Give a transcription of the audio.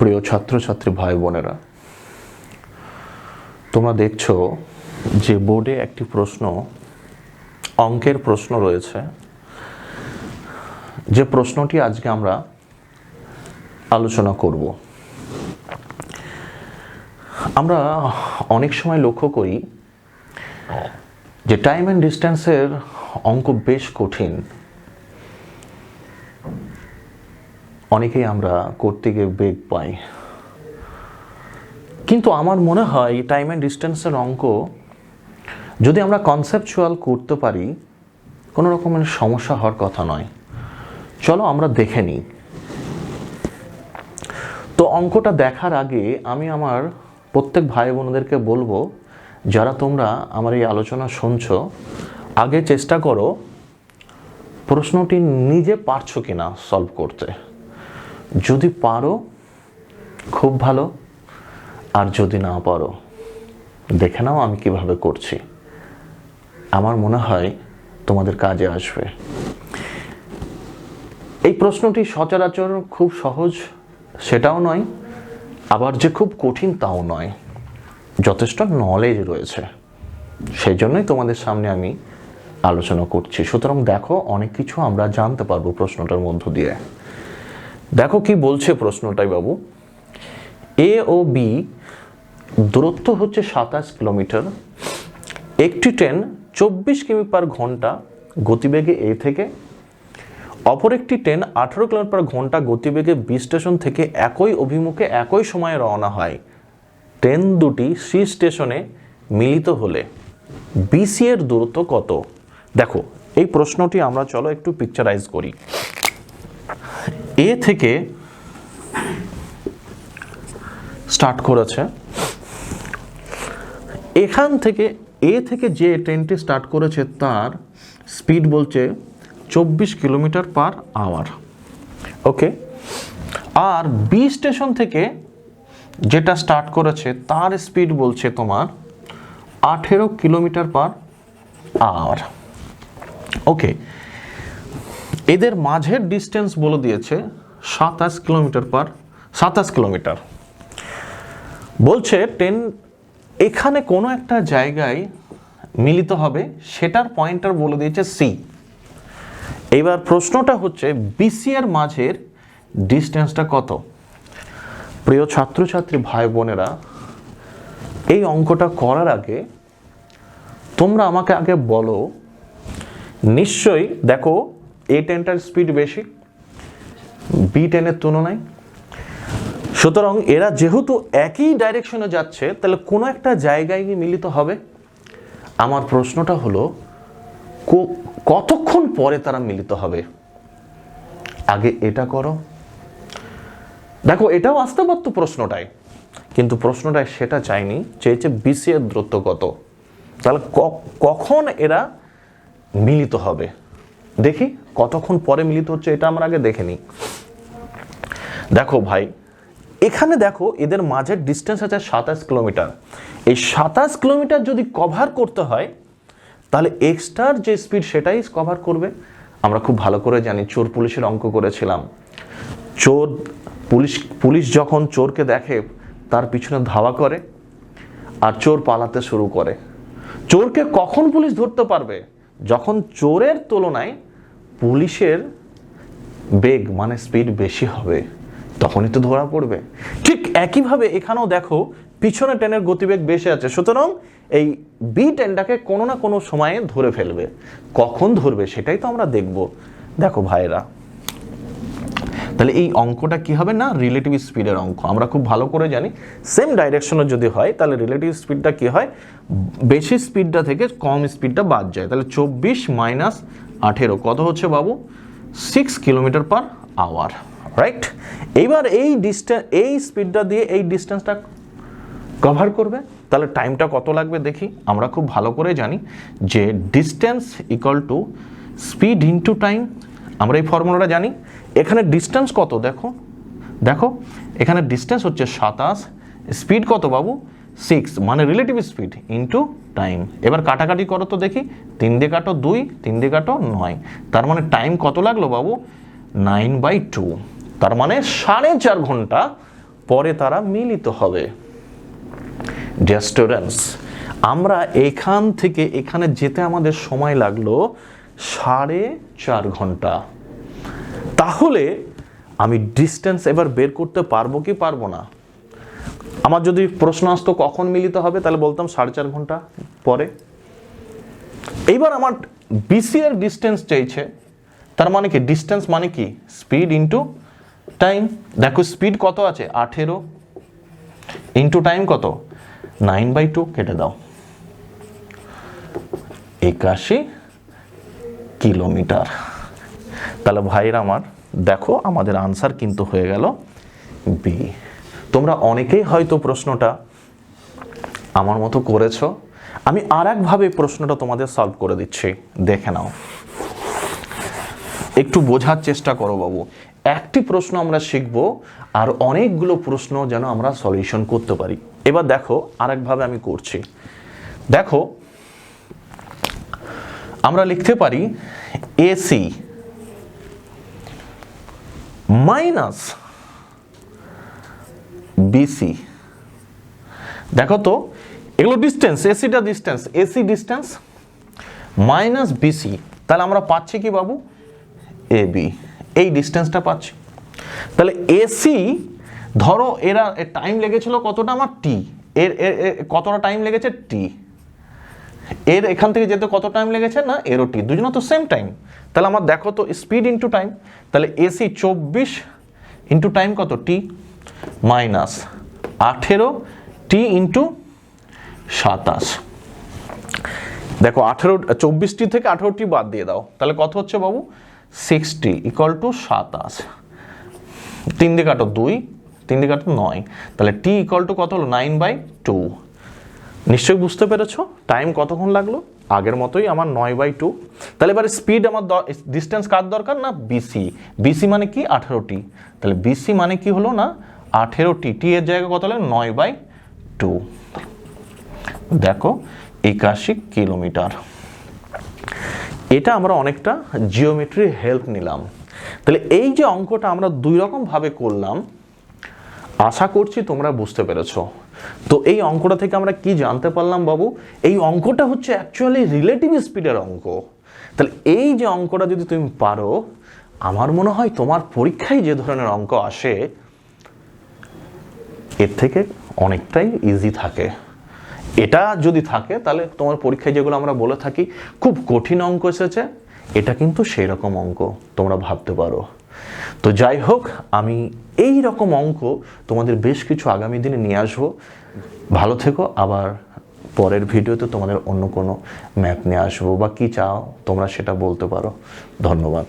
প্রিয় ছাত্রছাত্রী ভাই বোনেরা, তোমরা দেখছ যে বোর্ডে একটি প্রশ্ন, অঙ্কের প্রশ্ন রয়েছে। যে প্রশ্নটি আজকে আমরা আলোচনা করব। আমরা অনেক সময় লক্ষ্য করি যে টাইম অ্যান্ড ডিস্টেন্সের অঙ্ক বেশ কঠিন। অনেকেই আমরা করতে গিয়ে বেগ পাই। কিন্তু আমার মনে হয় টাইম অ্যান্ড ডিস্টেন্সের অঙ্ক, যদি আমরা কনসেপচুয়াল করতে পারি, কোনো রকমের সমস্যা হওয়ার কথা নয়। চলো আমরা দেখে নিই। তো অঙ্কটা দেখার আগে আমি আমার প্রত্যেক ভাই বোনদেরকে বলব, যারা তোমরা আমার এই আলোচনা শুনছো, আগে চেষ্টা করো প্রশ্নটি নিজে পারছ কিনা সলভ করতে। যদি পারো, খুব ভালো। আর যদি না পারো, দেখে নাও আমি কীভাবে করছি। আমার মনে হয় তোমাদের কাজে আসবে। এই প্রশ্নটি সচরাচর খুব সহজ, সেটাও নয়, আবার যে খুব কঠিন তাও নয়। যথেষ্ট নলেজ রয়েছে। সেই জন্যই তোমাদের সামনে আমি আলোচনা করছি। সুতরাং দেখো, অনেক কিছু আমরা জানতে পারব প্রশ্নটার মধ্য দিয়ে। দেখো কি বলছে প্রশ্নটাই বাবু। এ ও বি দূরত্ব হচ্ছে সাতাশ কিলোমিটার। একটি ট্রেন চব্বিশ কিমি পার ঘণ্টা গতিবেগে এ থেকে, অপর একটি ট্রেন আঠারো কিলোমিটার পার ঘণ্টা গতিবেগে বি স্টেশন থেকে একই অভিমুখে একই সময়ে রওনা হয়। ট্রেন দুটি সি স্টেশনে মিলিত হলে বিসি এর দূরত্ব কত? দেখো, এই প্রশ্নটি আমরা চলো একটু পিকচারাইজ করি। এ থেকে স্টার্ট করেছে। এখান থেকে, এ থেকে যে ট্রেনটি স্টার্ট করেছে তার স্পিড বলছে চব্বিশ কিলোমিটার পার আওয়ার। ওকে? আর বি স্টেশন থেকে যেটা স্টার্ট করেছে তার স্পিড বলছে তোমার আঠেরো কিলোমিটার পার আওয়ার। ওকে? এদের মাঝের ডিস্টেন্স বলে দিয়েছে সাতাশ কিলোমিটার পার, সাতাশ কিলোমিটার। বলছে ট্রেন এখানে কোনো একটা জায়গায় মিলিত হবে, সেটার পয়েন্টার বলে দিয়েছে সি এবার প্রশ্নটা হচ্ছে বিসি এর মাঝের ডিস্টেন্সটা কত? প্রিয় ছাত্রছাত্রী ভাই বোনেরা, এই অঙ্কটা করার আগে তোমরা আমাকে আগে বলো, নিশ্চয়ই দেখো এ টেনটার স্পিড বেশি বি টেনের তুলনায়। সুতরাং এরা যেহেতু একই ডাইরেকশনে যাচ্ছে, তাহলে কোনো একটা জায়গায় গিয়ে মিলিত হবে? আমার প্রশ্নটা হলো কতক্ষণ পরে তারা মিলিত হবে? আগে এটা করো। দেখো, এটাও আসতে পারতো প্রশ্নটায় কিন্তু প্রশ্নটায় সেটা চাইনি, চেয়েছে বিসি এর কত। তাহলে কখন এরা মিলিত হবে? দেখি কতক্ষণ পরে মিলিত হচ্ছে, এটা আমরা আগে দেখে নিই। দেখো ভাই, এখানে দেখো এদের মাঝের ডিস্টেন্স আছে সাতাশ কিলোমিটার। এই সাতাশ কিলোমিটার যদি কভার করতে হয়, তাহলে এক্সট্রার যে স্পিড সেটাই কভার করবে। আমরা খুব ভালো করে জানি, চোর পুলিশের অঙ্ক করেছিলাম। চোর পুলিশ পুলিশ যখন চোরকে দেখে, তার পিছনে ধাওয়া করে আর চোর পালাতে শুরু করে। চোরকে কখন পুলিশ ধরতে পারবে? যখন চোরের তুলনায় পুলিশের বেগ মানে স্পিড বেশি হবে, তখনই তো ধরা পড়বে। ঠিক একইভাবে এখানেও দেখো, পিছনে ট্রেনের গতিবেগ বেশি আছে। সুতরাং এই বি ট্রেনটাকে কোনো না কোনো সময়ে ধরে ফেলবে। কখন ধরবে সেটাই তো আমরা দেখব। দেখো ভাইরা তাহলে এই অঙ্কটা কি হবে না রিলেটিভ স্পিডের অঙ্ক? আমরা খুব ভালো করে জানি। সেম ডাইরেকশনে যদি হয়, তাহলে রিলেটিভ স্পিডটা কি হয়? বেশি স্পিডটা থেকে কম স্পিডটা বাদ যায়। তাহলে চব্বিশ মাইনাস আঠেরো, কত হচ্ছে বাবু? Six kilometre per hour right এইবার এই ডিস্টেন্স এই স্পিডটা দিয়ে এই ডিস্টেন্সটা কভার করবে। তাহলে টাইমটা কত লাগবে দেখি। আমরা খুব ভালো করে জানি যে distance equal to speed into time আমরা এই ফর্মুলাটা জানি। এখানে ডিস্টেন্স কত দেখো? দেখো, এখানে ডিস্টেন্স হচ্ছে সাতাশ স্পিড কত বাবু? সিক্স মানে রিলেটিভ স্পিড ইনটু টাইম এবার কাটাকাটি করো তো দেখি। তিন দিয়ে কাটো দুই, তিন দিয়ে কাটো নয়। তার মানে টাইম কত লাগল বাবু? নাইন বাই টু তার মানে সাড়ে চার ঘণ্টা পরে তারা মিলিত হবে। ডিয়ার স্টুডেন্টস আমরা এখান থেকে এখানে যেতে আমাদের সময় লাগল সাড়ে চার ঘণ্টা। তাহলে আমি ডিস্টেন্স এবার বের করতে পারব কি পারব না? আমার যদি প্রশ্ন আসতো কখন মিলিত হবে, তাহলে বলতাম সাড়ে চার ঘণ্টা পরে। এইবার আমার বিসি এর ডিস্টেন্স চাইছে, তার মানে কি? ডিস্টেন্স মানে কি? স্পিড ইন্টু টাইম দেখো স্পিড কত আছে? আঠেরো। ইন্টু টাইম কত? নাইন বাই টু কেটে দাও। একাশি কিলোমিটার। তাহলে ভাইরা আমার, দেখো আমাদের আনসার কিন্তু হয়ে গেল বি তোমরা অনেকেই হয়তো প্রশ্নটা আমার মতো করেছ। আমি আর একভাবে প্রশ্নটা তোমাদের সলভ করে দিচ্ছি। দেখে নাও। একটু বোঝার চেষ্টা করো বাবু। একটি প্রশ্ন আমরা শিখব আর অনেকগুলো প্রশ্ন যেন আমরা সলিউশন করতে পারি। এবার দেখো আরেকভাবে আমি করছি। দেখো আমরা লিখতে পারি এসি মাইনাস বিসি দেখো তো, এগুলো ডিস্টেন্স এসিটা distance AC distance minus BC তাহলে আমরা পাচ্ছি কি বাবু? এ বি এই ডিস্টেন্সটা পাচ্ছি। তাহলে এসি ধরো এরা টাইম লেগেছিল কতটা? আমার টি এর কতটা টাইম লেগেছে? টি এর এখান থেকে যেতে কত টাইম লেগেছে? না এরও টি দুজনে তো সেম টাইম তাহলে আমার দেখো তো স্পিড ইন্টু টাইম তাহলে এসি চব্বিশ ইন্টু টাইম কত? টি মাইনাস আঠেরো টি ইন্টু সাতাশ। দেখো আঠেরো চব্বিশটি থেকে আঠেরোটি বাদ দিয়ে দাও। তাহলে কত হচ্ছে বাবু? সিক্সটি ইকুয়াল টু সাতাশ। তিন দিকে কাটো দুই, তিন দিকে কাটো নয়। তাহলে টি ইকুয়াল টু কত হলো? নাইন বাই টু নিশ্চয়ই বুঝতে পেরেছ? টাইম কতক্ষণ লাগল? আগের মতোই আমার নয় বাই টু তাহলে এবারে স্পিড আমার ডিস্টেন্স কার দরকার না? বিসি বিসি মানে কি? আঠেরোটি। তাহলে বিসি মানে কি হলো না? আঠেরোটি। টি এর জায়গায় কত হলো? নয় বাই টু দেখো, একাশি কিলোমিটার। এটা আমরা অনেকটা জিওমেট্রি হেল্প নিলাম। তাহলে এই যে অঙ্কটা আমরা দুই রকম ভাবে করলাম, আশা করছি তোমরা বুঝতে পেরেছ। তো এই অঙ্কটা থেকে আমরা কি জানতে পারলাম বাবু? এই অঙ্কটা হচ্ছে অ্যাকচুয়ালি রিলেটিভ স্পিডের অঙ্ক। তাহলে এই যে অঙ্কটা যদি তুমি পারো, আমার মনে হয় তোমার পরীক্ষায় যে ধরনের অঙ্ক আসে, এর থেকে অনেকটাই ইজি থাকে। এটা যদি থাকে, তাহলে তোমার পরীক্ষায় যেগুলো আমরা বলে থাকি, খুব কঠিন অঙ্ক এসেছে। এটা কিন্তু সেই রকম অঙ্ক তোমরা ভাবতে পারো। তো যাই হোক, আমি এই রকম অঙ্ক তোমাদের বেশ কিছু আগামী দিনে নিয়ে আসব। ভালো থেকো, আবার পরের ভিডিওতে তোমাদের অন্য কোনো ম্যাপ নিয়ে আসব, বা কি চাও তোমরা সেটা বলতে পারো। ধন্যবাদ।